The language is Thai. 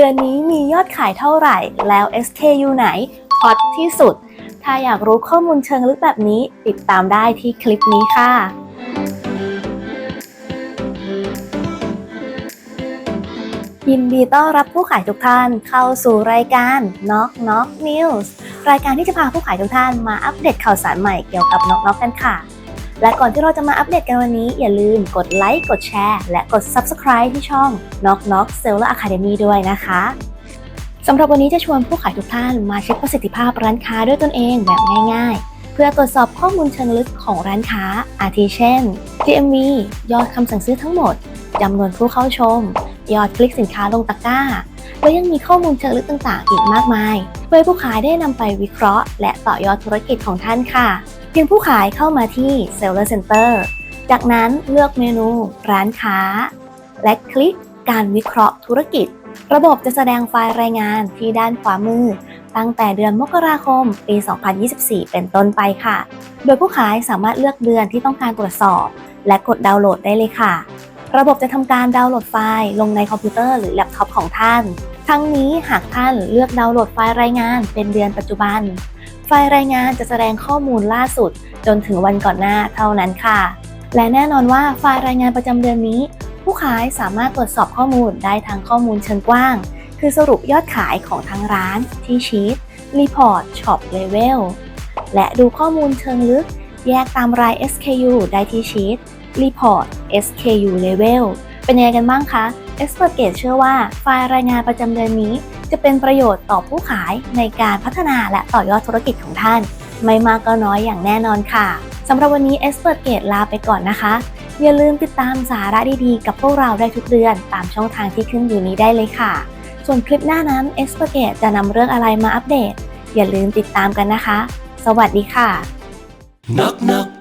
เดือนนี้มียอดขายเท่าไหร่ แล้ว SKU ไหนฮอตที่สุด ถ้าอยากรู้ข้อมูลเชิงลึกแบบนี้ ติดตามได้ที่คลิปนี้ค่ะยินดีต้อนรับผู้ขายทุกท่านเข้าสู่รายการ Knock Knock News รายการที่จะพาผู้ขายทุกท่านมาอัปเดตข่าวสารใหม่เกี่ยวกับ Knock Knock กันค่ะ และก่อนที่เราจะมาอัปเดตกันวันนี้ อย่าลืมกดไลค์กดแชร์และกด Subscribe ที่ช่อง Knock Knock Seller Academy ด้วยนะคะสำหรับวันนี้จะชวนผู้ขายทุกท่านมาเช็คประสิทธิภาพร้านค้าด้วยตนเองแบบง่าย ๆ เพื่อตรวจสอบข้อมูลเชิงลึกของร้านค้า อาทิเช่น GMV ยอดคำสั่งซื้อทั้งหมดจำนวนผู้เข้าชม ยอดคลิกสินค้าลงตะกร้า และยังมีข้อมูลเชิงลึกต่างๆ อีกมากมายเพื่อผู้ขายได้นำไปวิเคราะห์ และต่อยอดธุรกิจของท่านค่ะ เพียงผู้ขายเข้ามาที่ Seller Center จากนั้นเลือกเมนู ร้านค้า และคลิกการวิเคราะห์ธุรกิจ ระบบจะแสดงไฟล์รายงานที่ด้านขวามือ ตั้งแต่เดือนมกราคม ปี 2024 เป็นต้นไปค่ะ โดยผู้ขายสามารถเลือกเดือนที่ต้องการตรวจสอบ และกดดาวน์โหลดได้เลยค่ะ ระบบจะทำการดาวน์โหลดไฟล์ลงในคอมพิวเตอร์หรือแล็ปท็อปของท่าน ทั้งนี้หากท่านเลือกดาวน์โหลดไฟล์รายงานเป็นเดือนปัจจุบัน ไฟล์รายงานจะแสดงข้อมูลล่าสุด จนถึงวันก่อนหน้าเท่านั้นค่ะ และแน่นอนว่าไฟล์รายงานประจำเดือนนี้ ผู้ขายสามารถตรวจสอบข้อมูลได้ทางข้อมูลเชิงกว้าง คือสรุปยอดขายของทั้งร้าน ที่ชีตรีพอร์ตช็อปเลเวลและดูข้อมูลเชิงลึก แยกตามราย SKU ได้ที่ชีต Report SKU Level เป็นยังไงกันบ้างคะ Expert Gate เชื่อว่าไฟล์รายงานประจำเดือนนี้ จะเป็นประโยชน์ต่อผู้ขายในการพัฒนาและต่อยอดธุรกิจของท่าน ไม่มากก็น้อยอย่างแน่นอนค่ะสำหรับวันนี้ Expert Gate ลาไปก่อนนะคะ อย่าลืมติดตามสาระดีๆ กับพวกเราได้ทุกเดือนตามช่องทางที่ขึ้นอยู่นี้ได้เลยค่ะ ส่วนคลิปหน้านั้น Expert Gate จะนำเรื่องอะไรมาอัปเดต อย่าลืมติดตามกันนะคะ สวัสดีค่ะ Knock knock